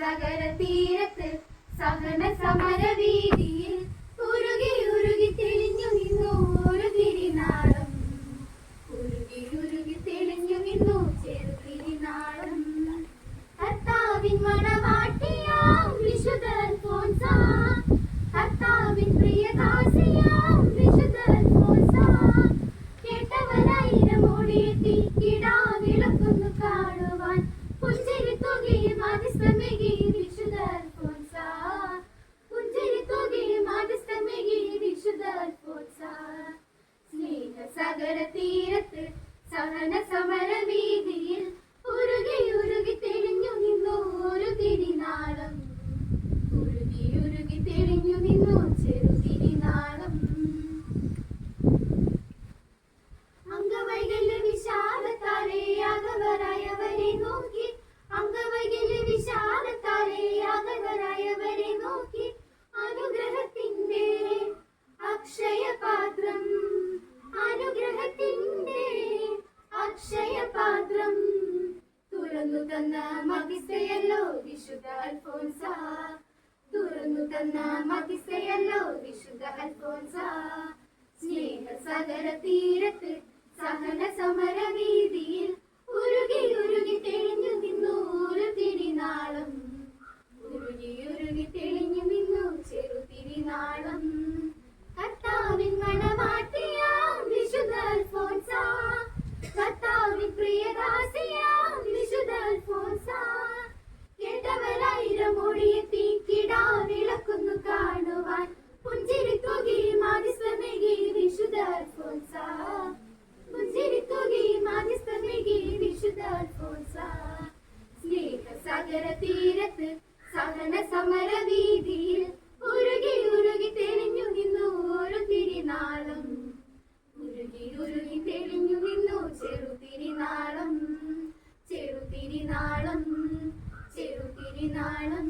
സാഗര തീരത്ത് സഹന സമരവീതിയിൽ ഉരുകി ഉരുകി തെളിഞ്ഞു നിന്നു ഒരു തിരിനാളം. ഉരുകി ഉരുകി തെളിഞ്ഞു നിന്നു ചെറുതിരിനാളം കർത്താവിൻ മണവാട്ടിയാം വിശുദ്ധ അൽഫോൻസ. കർത്താവിൻ പ്രിയദാസിയാം വിശുദ്ധ അൽഫോൻസ. കേട്ടവരായിരം ഓടിയെത്തി കിടാവിളക്കുന്നു കാണുവാൻ. പുഞ്ചിരി തുകയും അതിസ്തമികി തീരത്ത് സഹന സമര വീതിയിൽ ഉരുകി തന്ന മതിസയല്ലോ വിശുദ്ധ അൽഫോൻസ. തുറന്നു തന്ന മതിസയല്ലോ സാഗര തീരത്ത് സഹന സമര വീതിയിൽ ഉരുകി ഉരുകി തെളിഞ്ഞു നിന്നു ഓരോ തിരിനാളം. ഉരുകി ഉരുകി തെളിഞ്ഞു നിന്നു ചെറു തിരിനാളം. ചെറു തിരിനാളം. ചെറു തിരിനാളം.